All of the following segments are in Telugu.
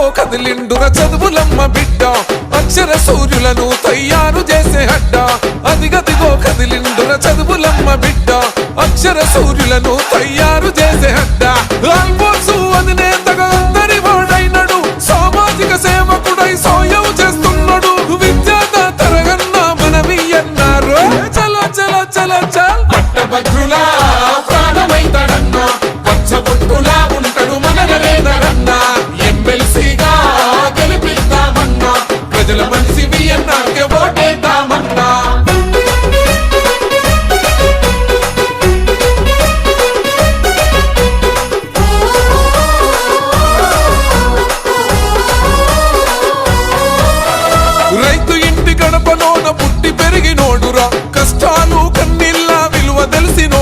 కదిలిండుర చదువులమ్మ బిడ్డ. అక్షర సూర్యులను తయారు చేసే అడ్డ అదిగదిగో కదిలిండుర చదువులమ్మ బిడ్డ. అక్షర సూర్యులను తయారు చేసే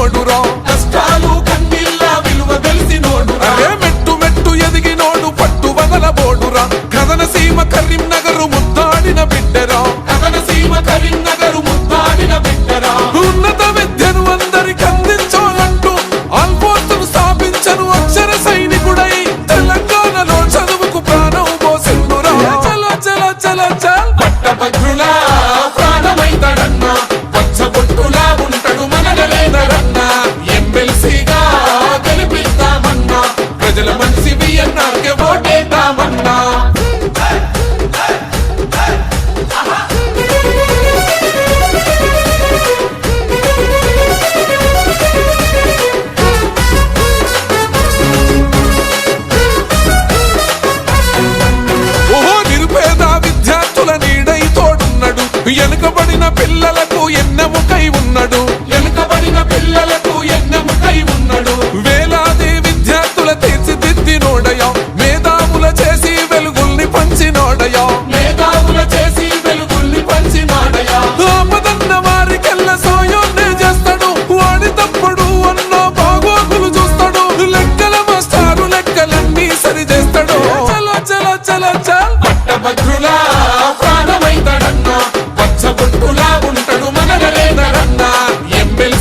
తెలిసినోడురా కష్టాలు కన్నీళ్ళ విలువ తెలిసినోడురా అరే మెట్టు మెట్టు ఎదిగినోడు పట్టు వదలబోడురా కథన సీమ కరీంనగరు ముద్దాడిన బిడ్డరా. కథన సీమ కరీంనగరు ముద్దాడిన బిడ్డరా. ఉన్నత విద్యను అందరికి అందించాలంటూ ఆల్పోతును స్థాపించను అక్షర సైనికుడై తెలంగాణలో చదువుకు ప్రాణం పోసిండురా. చలో చలో చలో చల్. పిల్లలకు ఎన్నెముకై కై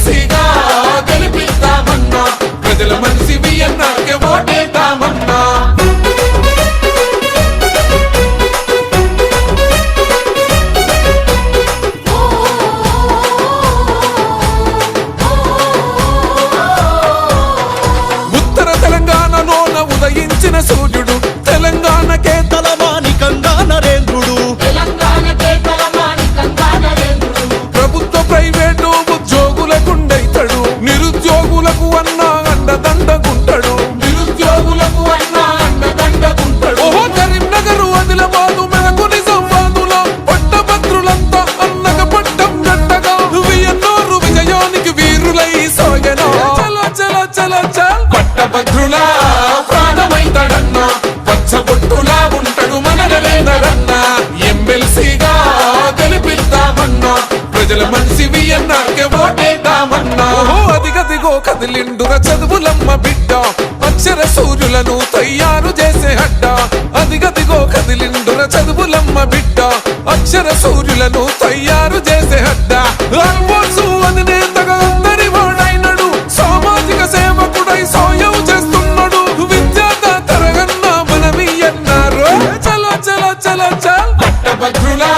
ఎమ్మెల్సీగా గెలిపిస్తామన్నా ప్రజల మనిషివి ప్రజల మనిషివి అన్నాకే ఓటేద్దామన్నా. అదిగదిగో కదిలిండుర చదువులమ్మ బిడ్డ. అక్షర సూర్యులను తయారు చేసే అడ్డ అదిగదిగో కదిలిండుర చదువులమ్మ బిడ్డ. అక్షర సూర్యులను తయారు చేసే అడ్డ ఆల్మోసు అని నేతగా అందరి వాడైనడు. సామాజిక సేవకుడై సాయం చేస్తున్నాడు. విద్యాత తరగన్న మనమి అన్నారు. చల చల చల చల్. పట్టభద్రులా.